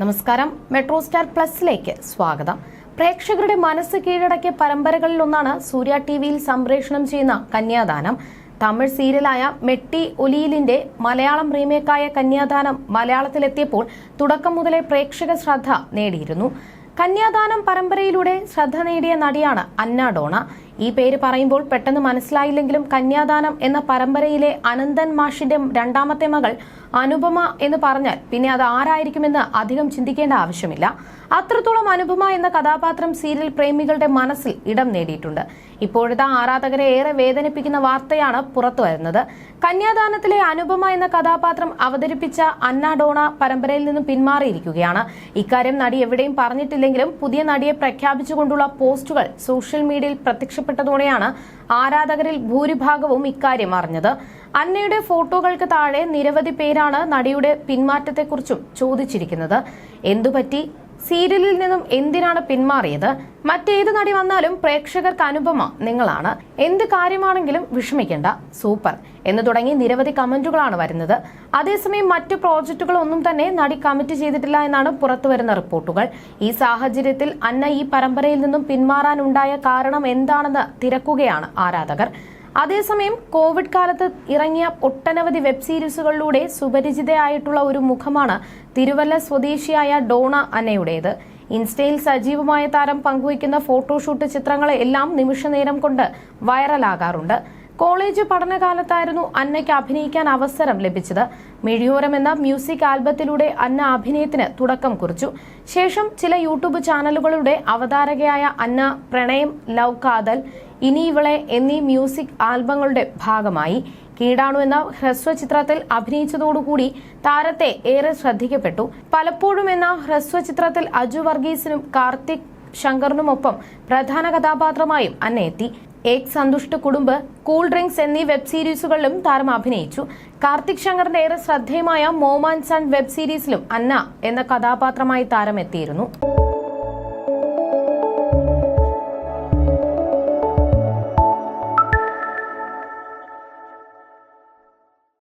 നമസ്കാരം. Metro star പ്ലസിലേക്ക് സ്വാഗതം. പ്രേക്ഷകരുടെ മനസ്സ് കീഴടക്കിയ പരമ്പരകളിലൊന്നാണ് സൂര്യ ടി വിയിൽ സംപ്രേഷണം ചെയ്യുന്ന കന്യാദാനം. തമിഴ് സീരിയലായ മെട്ടി ഒലിയിലിന്റെ മലയാളം റീമേക്കായ കന്യാദാനം മലയാളത്തിലെത്തിയപ്പോൾ തുടക്കം മുതലേ പ്രേക്ഷക ശ്രദ്ധ നേടിയിരുന്നു. കന്യാദാനം പരമ്പരയിലൂടെ ശ്രദ്ധ നേടിയ നടിയാണ് അന്ന ഡോണ. ഈ പേര് പറയുമ്പോൾ പെട്ടെന്ന് മനസ്സിലായില്ലെങ്കിലും കന്യാദാനം എന്ന പരമ്പരയിലെ അനന്തൻ മാഷിന്റെ രണ്ടാമത്തെ മകൾ അനുപമ എന്ന് പറഞ്ഞാൽ പിന്നെ അത് ആരായിരിക്കുമെന്ന് അധികം ചിന്തിക്കേണ്ട ആവശ്യമില്ല. അത്രത്തോളം അനുപമ എന്ന കഥാപാത്രം സീരിയൽ പ്രേമികളുടെ മനസ്സിൽ ഇടം നേടിയിട്ടുണ്ട്. ഇപ്പോഴത്തെ ആരാധകരെ ഏറെ വേദനിപ്പിക്കുന്ന വാർത്തയാണ് പുറത്തു വരുന്നത്. കന്യാദാനത്തിലെ അനുപമ എന്ന കഥാപാത്രം അവതരിപ്പിച്ച അന്ന ഡോണ പരമ്പരയിൽ നിന്നും പിന്മാറിയിരിക്കുകയാണ്. ഇക്കാര്യം നടി എവിടെയും പറഞ്ഞിട്ടില്ലെങ്കിലും പുതിയ നടിയെ പ്രഖ്യാപിച്ചുകൊണ്ടുള്ള പോസ്റ്റുകൾ സോഷ്യൽ മീഡിയയിൽ പ്രത്യക്ഷപ്പെട്ടതോടെയാണ് ആരാധകരിൽ ഭൂരിഭാഗവും ഇക്കാര്യം അറിഞ്ഞത്. അന്നയുടെ ഫോട്ടോകൾക്ക് താഴെ നിരവധി പേരാണ് നടിയുടെ പിന്മാറ്റത്തെക്കുറിച്ചും ചോദിച്ചിരിക്കുന്നത്. എന്തുപറ്റി? സീരിയലിൽ നിന്നും എന്തിനാണ് പിന്മാറിയത്? മറ്റേത് നടി വന്നാലും പ്രേക്ഷകർക്ക് അനുപമ നിങ്ങളാണ്. എന്ത് കാര്യമാണെങ്കിലും വിഷമിക്കേണ്ട. സൂപ്പർ. എന്ന് തുടങ്ങി നിരവധി കമന്റുകളാണ് വരുന്നത്. അതേസമയം മറ്റു പ്രോജക്റ്റുകളൊന്നും തന്നെ നടി കമ്മിറ്റ് ചെയ്തിട്ടില്ല എന്നാണ് പുറത്തുവരുന്ന റിപ്പോർട്ടുകൾ. ഈ സാഹചര്യത്തിൽ അന്ന ഈ പരമ്പരയിൽ നിന്നും പിന്മാറാനുണ്ടായ കാരണം എന്താണെന്ന് തിരക്കുകയാണ് ആരാധകർ. അതേസമയം കോവിഡ് കാലത്ത് ഇറങ്ങിയ ഒട്ടനവധി വെബ് സീരീസുകളിലൂടെ സുപരിചിതയായിട്ടുള്ള ഒരു മുഖമാണ് തിരുവല്ല സ്വദേശിയായ ഡോണ അന്നയുടേത്. ഇൻസ്റ്റയിൽ സജീവമായ താരം പങ്കുവയ്ക്കുന്ന ഫോട്ടോഷൂട്ട് ചിത്രങ്ങളെല്ലാം നിമിഷനേരം കൊണ്ട് വൈറലാകാറുണ്ട്. കോളേജ് പഠനകാലത്തായിരുന്നു അന്നയ്ക്ക് അഭിനയിക്കാൻ അവസരം ലഭിച്ചത്. മിഴിയോരം എന്ന മ്യൂസിക് ആൽബത്തിലൂടെ അന്ന അഭിനയത്തിന് തുടക്കം കുറിച്ചു. ശേഷം ചില യൂട്യൂബ് ചാനലുകളുടെ അവതാരകയായ അന്ന പ്രണയം ലവ് കാതൽ ഇനി ഇവളെ എന്നീ മ്യൂസിക് ആൽബങ്ങളുടെ ഭാഗമായി. കീടാണു എന്ന ഹ്രസ്വ ചിത്രത്തിൽ അഭിനയിച്ചതോടുകൂടി താരത്തെ ഏറെ ശ്രദ്ധിക്കപ്പെട്ടു. പലപ്പോഴും എന്ന ഹ്രസ്വ ചിത്രത്തിൽ അജു വർഗീസിനും കാർത്തിക് ശങ്കറിനുമൊപ്പം പ്രധാന കഥാപാത്രമായും അന്ന എത്തി Ek Santusht Kutumb cool drinks web web സീരീസുകളിലും താരം അഭിനയിച്ചു. കാർത്തിക് ശങ്കറിന്റെ ഏറെ ശ്രദ്ധേയമായ മോമാൻ സൺ വെബ് സീരീസിലും അന്ന എന്ന കഥാപാത്രമായി താരം എത്തിയിരുന്നു